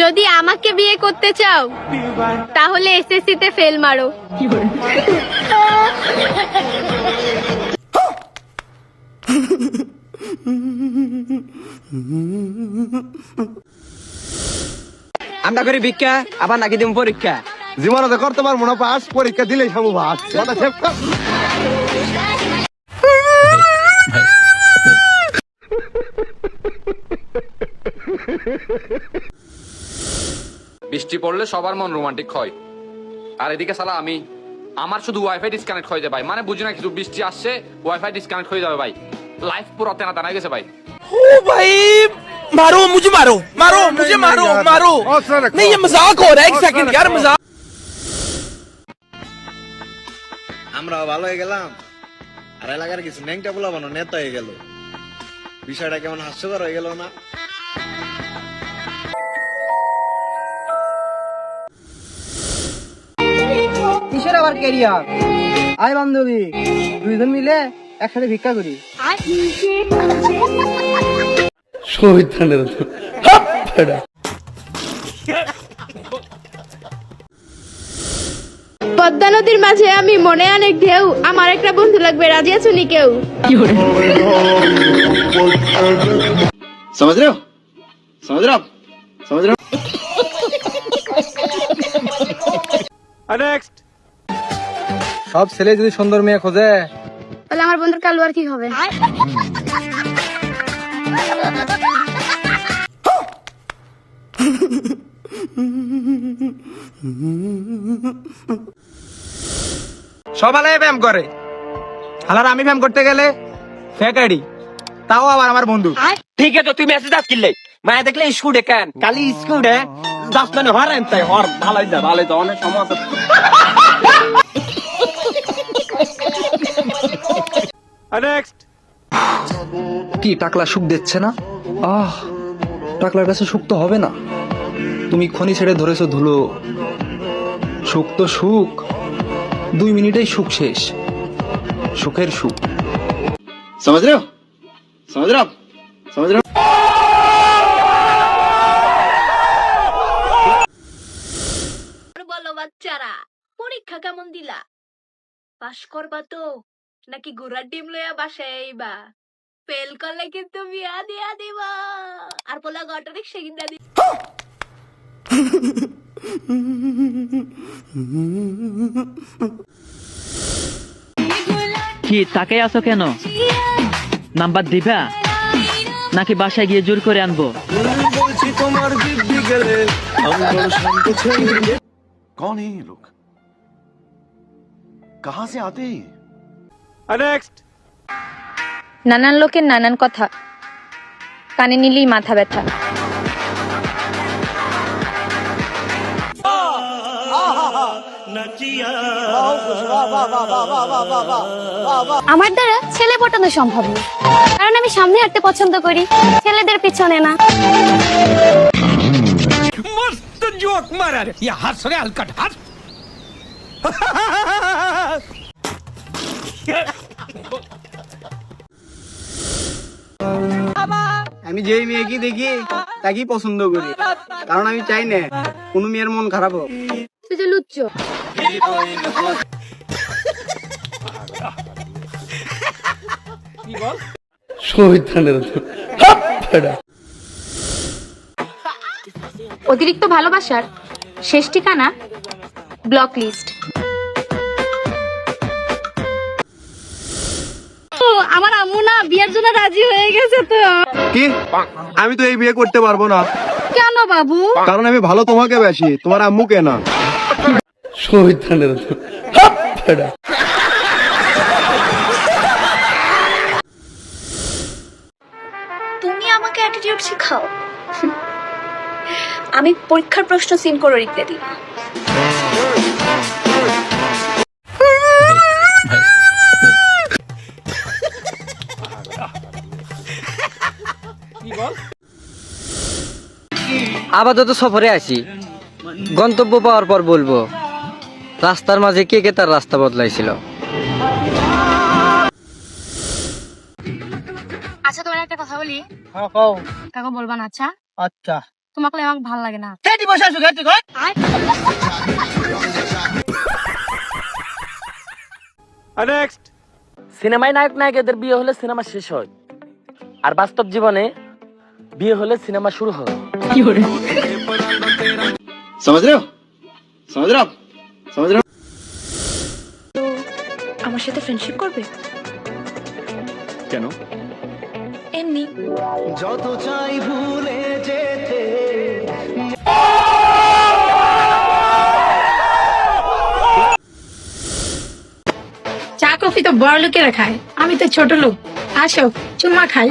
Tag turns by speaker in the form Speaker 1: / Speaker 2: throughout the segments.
Speaker 1: যদি আমাকে বিয়ে করতে চাও তাহলে এসএসসি তে ফেল মারো।
Speaker 2: আমরা করি ভিক্ষা আবার নাকি দিব পরীক্ষা।
Speaker 3: জীবনে করতে পারব না পাস পরীক্ষা দিলেই সামু বাস কথা
Speaker 4: বৃষ্টি পড়লে সবার মন রোমান্টিক হয় আর এদিকে সালা আমি আমার শুধু ওয়াইফাই ডিসকানেক্ট হয়ে যায় ভাই মানে বুঝি না কিছু বৃষ্টি আসছে ওয়াইফাই ডিসকানেক্ট হয়ে যাবে ভাই লাইফ পুরো তেনা তেনা গেছে ভাই
Speaker 5: भाई मारो मुझे मारो मारो मुझे मारो मारो नहीं ये मजाक हो रहा है एक सेकंड यार मजाक
Speaker 6: আমরা ভালো হয়ে গেলাম আর এলাকার কিছু ন্যাংটা পোলা বানো নেতা হয়ে গেল বিষয়টা কেমন হাস্যকর হয়ে গেল না
Speaker 2: কিসের আবার কেরিয়ার আয় বান্ধবী দুইজন মিলে একসাথে ভিক্ষা করি।
Speaker 1: পদ্মা নদীর মাঝে আমি মনে অনেক ঢেউ আমার একটা বন্ধু লাগবে রাজি আছো নি কেউ?
Speaker 6: সমুদ্র সমুদ্র সমুদ্র নেক্সট
Speaker 2: সব ছেলে যদি সুন্দর মেয়ে খোঁজে।
Speaker 1: তাহলে আমার বন্ধুর কালু আর কি হবে?
Speaker 2: সবাই ব্যায়াম করে। আর আমি ব্যায়াম করতে গেলে ফেক তাও আবার আমার বন্ধু।
Speaker 7: ঠিক আছে তুই মেসেজ আস কিনলে। মায়া দেখলে স্কুলে কেন? কালি স্কুলে দশ মানে হরেন তাই হর ভালোই যা ভালোই যা অনেক সমস্যা
Speaker 8: কি টাকলা সুখ দিচ্ছে না? আহ টাকলার কাছে সুখ তো হবে না। তুমি খনি ছেড়ে ধরেছো ধুলো। সুখ তো সুখ। দুই মিনিটেই সুখ শেষ। সুখের সুখ।
Speaker 6: সমাজ
Speaker 1: রে বাচ্চারা পরীক্ষা কেমন দিলা? পাশ করবা তো। নাকি ঘোড়ার ডিম লইয়া বাসায় আইবা ফেল করলে কিন্তু বিয়া দিয়া দিবা আর পোলা অটো রিক্সা কিনা দিবা
Speaker 9: কি তাকাই আছো কেন নাম্বার দিবা নাকি বাসায় গিয়ে জোর করে আনবো
Speaker 3: कौन है ये लोग कहाँ से आते हैं ये?
Speaker 1: নানান লোকের নানান কথা। কানে নিলেই মাথা ব্যথা। আমার দ্বারা ছেলে পটানো সম্ভব না। কারণ আমি সামনে হাঁটতে পছন্দ করি ছেলেদের পিছনে না।
Speaker 5: জোক মারার হাস
Speaker 2: আমি যেই মেয়েকে দেখি তাকেই পছন্দ করি। কারণ আমি চাই না কোনো মেয়ের মন খারাপ হোক।
Speaker 1: তুই যে লুচ্চ। অতিরিক্ত ভালোবাসার শেষ ঠিকানা ব্লক লিস্ট। বিয়ের জন্য রাজি হয়ে গেছে তো।
Speaker 3: কি? আমি তো এই বিয়ে করতে পারব না।
Speaker 1: কেন বাবু?
Speaker 3: কারণ আমি ভালো তোমাকে বেশি তোমার আম্মুকে না?
Speaker 1: তুমি আমাকে অ্যাটিটিউড শেখাও। আমি পরীক্ষার প্রশ্ন সিন করে লিখতে দিই
Speaker 2: আপাতত সফরে আসি গন্তব্য পাওয়ার পর বলব রাস্তার মাঝে কে কে তার রাস্তা বদলাইছিল?
Speaker 1: আচ্ছা তোমার একটা কথা বলি।
Speaker 2: হ্যাঁ কও।
Speaker 1: কাকা বলবা না আচ্ছা?
Speaker 2: আচ্ছা।
Speaker 10: তোমাকে আমাকে ভালো লাগে না।
Speaker 11: সিনেমায় নায়ক নায়িকাদের বিয়ে হলে সিনেমা শেষ হয়। আর বাস্তব জীবনে বিয়ে হলে সিনেমা শুরু হয়।
Speaker 12: समझ रहे हो समझ रहे हो आप समझ रहे हो
Speaker 10: আমার সাথে ফ্রেন্ডশিপ করবে
Speaker 13: কেন
Speaker 10: এমনি
Speaker 9: চা কফি তো বড় লোকেরা খায় আমি তো ছোট লোক আসো চুম্মা খাই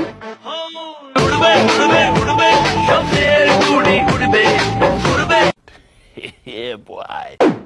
Speaker 5: Yeah, boy.